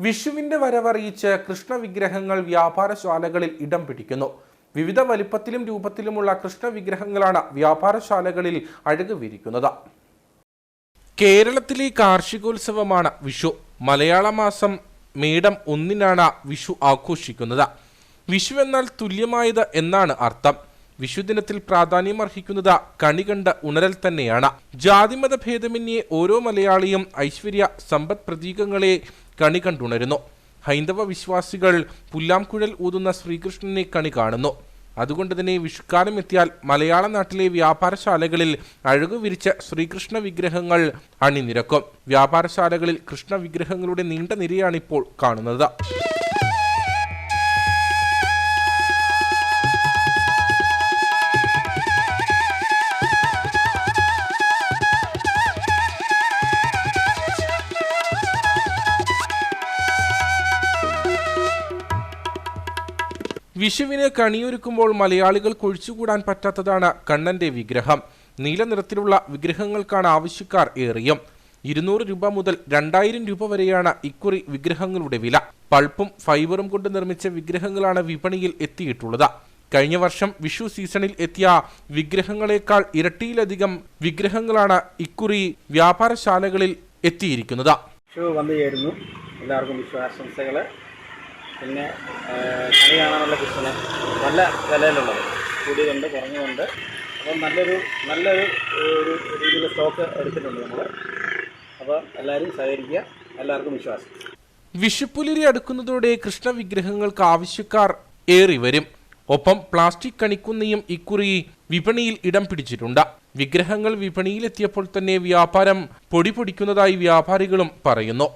വിഷുവിന്റെ വരവറിയിച്ച് കൃഷ്ണവിഗ്രഹങ്ങൾ വ്യാപാരശാലകളിൽ ഇടം പിടിക്കുന്നു. വിവിധ വലിപ്പത്തിലും രൂപത്തിലുമുള്ള കൃഷ്ണവിഗ്രഹങ്ങളാണ് വ്യാപാരശാലകളിൽ അഴകുവിരിക്കുന്നത് കേരളത്തിലെ കാർഷികോത്സവമാണ് വിഷു. മലയാള മാസം മേടം ഒന്നിനാണ് വിഷു ആഘോഷിക്കുന്നത്. വിഷു എന്നാൽ തുല്യമായത് എന്നാണ് അർത്ഥം. വിഷുദിനത്തിൽ പ്രാധാന്യം അർഹിക്കുന്നത് കണികണ്ട ഉണരൽ തന്നെയാണ്. ജാതിമത ഭേദമന്യേ ഓരോ മലയാളിയും ഐശ്വര്യ സമ്പദ് പ്രതീകങ്ങളെ കണികണ്ടുണരുന്നു. ഹൈന്ദവ വിശ്വാസികൾ പുല്ലാംകുഴൽ ഊതുന്ന ശ്രീകൃഷ്ണനെ കണി കാണുന്നു. അതുകൊണ്ട് തന്നെ വിഷുക്കാലം എത്തിയാൽ മലയാള നാട്ടിലെ വ്യാപാരശാലകളിൽ അഴകു വിരിച്ച ശ്രീകൃഷ്ണ വിഗ്രഹങ്ങൾ അണിനിരക്കും. വ്യാപാരശാലകളിൽ കൃഷ്ണ വിഗ്രഹങ്ങളുടെ നീണ്ട നിരയാണിപ്പോൾ കാണുന്നത്. വിഷുവിന് കണിയൊരുക്കുമ്പോൾ മലയാളികൾ കൊഴിച്ചുകൂടാൻ പറ്റാത്തതാണ് കണ്ണന്റെ വിഗ്രഹം. നീല നിറത്തിലുള്ള വിഗ്രഹങ്ങൾക്കാണ് ആവശ്യക്കാർ ഏറിയും. ഇരുന്നൂറ് രൂപ മുതൽ രണ്ടായിരം രൂപ വരെയാണ് ഇക്കുറി വിഗ്രഹങ്ങളുടെ വില. പൾപ്പും ഫൈബറും കൊണ്ട് നിർമ്മിച്ച വിഗ്രഹങ്ങളാണ് വിപണിയിൽ എത്തിയിട്ടുള്ളത്. കഴിഞ്ഞ വർഷം വിഷു സീസണിൽ എത്തിയ വിഗ്രഹങ്ങളെക്കാൾ ഇരട്ടിയിലധികം വിഗ്രഹങ്ങളാണ് ഇക്കുറി വ്യാപാരശാലകളിൽ എത്തിയിരിക്കുന്നത്. വിഷു വന്നു ചേരുന്നു. എല്ലാവർക്കും ആശംസകൾ പിന്നെ കണി കാണാനുള്ള കിച്ചണ് നല്ല വിലയിലുള്ളത്. കൂടിയതുണ്ട് കുറഞ്ഞതുണ്ട്. അപ്പം നല്ലൊരു നല്ലൊരു ഒരു രീതിയിൽ സ്റ്റോക്ക് എടുത്തിട്ടുണ്ട് നമ്മൾ അപ്പോൾ എല്ലാവരും സഹകരിക്കുക. എല്ലാവർക്കും വിശ്വാസം. വിഷുപ്പുലിരി അടുക്കുന്നതോടെ കൃഷ്ണ വിഗ്രഹങ്ങൾക്ക് ആവശ്യക്കാർ ഏറി വരും. ഒപ്പം പ്ലാസ്റ്റിക് കണിക്കുന്നയും ഇക്കുറി വിപണിയിൽ ഇടം പിടിച്ചിട്ടുണ്ട്. വിഗ്രഹങ്ങൾ വിപണിയിലെത്തിയപ്പോൾ തന്നെ വ്യാപാരം പൊടിപൊടിക്കുന്നതായി വ്യാപാരികളും പറയുന്നു.